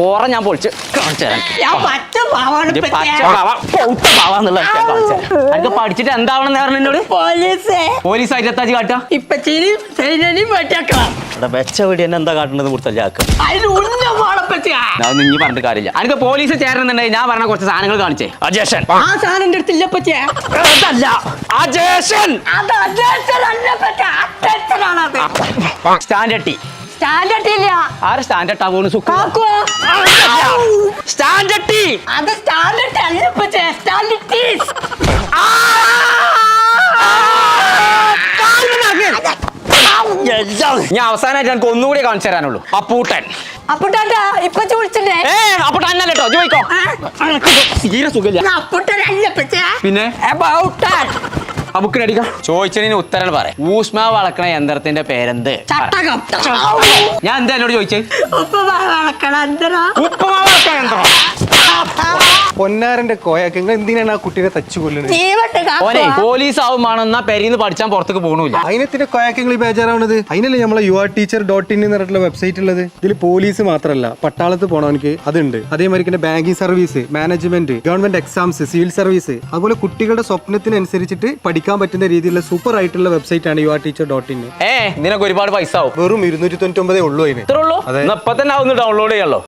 പോറ ഞാൻ പൊളിച്ച് കാണിച്ചു തരാം. പച്ച പാവ, പാവാന്നുള്ള കാണിച്ചു. അനക്ക് പഠിച്ചിട്ട് എന്താവണം നേരം എന്നോട്? പോലീസേ. പോലീസ് ഇവിടെ വെച്ച വീടി എന്താ മുർത്തല്ലാക്ക് ഞാൻ പറഞ്ഞിട്ട് കാര്യമില്ല. അനക്ക് ചേരണെന്നുണ്ടെങ്കിൽ ഞാൻ പറഞ്ഞ കുറച്ച് സാധനങ്ങൾ കാണിച്ചേ. അജേഷൻ ആ സാധനം എന്റെ അടുത്തില്ല പറ്റിയ അതല്ല. അജേഷൻ സ്റ്റാൻഡർഡ് ടീ. സ്റ്റാൻഡേർഡ് ഇല്ല. ആരെ സ്റ്റാൻഡേർഡ് ആവുന്നു സുഖം. കാക്കോ. Standard tea. അത് സ്റ്റാൻഡേർഡ് അല്ല പറ്റിയ സ്റ്റാൻഡേർഡ് ഞാൻ അവസാനമായിട്ട് എനിക്ക് ഒന്നുകൂടി കാണിച്ചു തരാനുള്ളൂ. അപ്പൂട്ടൻ. അപ്പുട്ടാ ഇപ്പച്ചി വിളിച്ചിട്ടേ ഏ അപ്പൂട്ടൻ കേട്ടോ. ചോദിക്കോ തീരെ സുഖമില്ല. അപ്പുട്ടനല്ല പറ്റിയ പിന്നെ? That. ആ ബുക്കിന് അടിക്കാം. ചോദിച്ചതിന് ഉത്തരം പറ. ഊഷ്മാവ് അളക്കണ യന്ത്രത്തിന്റെ പേരെന്ത്? ചട്ടകം. ഞാൻ എന്താ എന്നോട് ചോദിച്ചേ? ഉപ്പ് വളക്കണം ഉപ്പുമാവ് അളക്കണ യന്ത്രം. പൊന്നാരന്റെ കോയൊക്കെ. നിങ്ങൾ എന്തിനാണ് ആ കുട്ടീനെ തച്ചു കൊല്ലുന്നത്? ജീവട്ട് ഓനെ കാക്കോ പോലീസ് ആവുമാണെന്നാ പെരീന്ന് പഠിച്ചാൻ പുറത്തേക്ക് പോകണില്ല അതിനെത്തിന്റെ കോയാക്ക് നിങ്ങൾ ബേജാറാവണത്? അതിനല്ലേ നമ്മളെ U R teacher dot in എന്ന് പറഞ്ഞിട്ടുള്ള വെബ്സൈറ്റ് ഉള്ളത്? ഇതിൽ പോലീസ് മാത്രമല്ല പട്ടാളത്ത് പോണവനക്ക് അതുണ്ട്. അതേമാതിരി തന്നെ banking service management government exams civil service അതുപോലെ കുട്ടികളുടെ സ്വപ്നത്തിനനുസരിച്ചിട്ട് പഠിക്കാൻ പറ്റുന്ന രീതിയിലുള്ള സൂപ്പർ ആയിട്ടുള്ള വെബ്സൈറ്റ് ആണ് U R teacher dot in. ഏ നിനക്ക് ഒരുപാട് പൈസ ആവും. വെറും ഇരുന്നൂറ്റി തൊണ്ണൂറ്റി ഒമ്പതേ ഉള്ളൂ അതിന്. ഇത്രേ ഉള്ളൂ? അതെ. എന്നാ ഇപ്പൊ തന്നെ ഒന്ന് ഡൗൺലോഡ് ചെയ്യാലോ.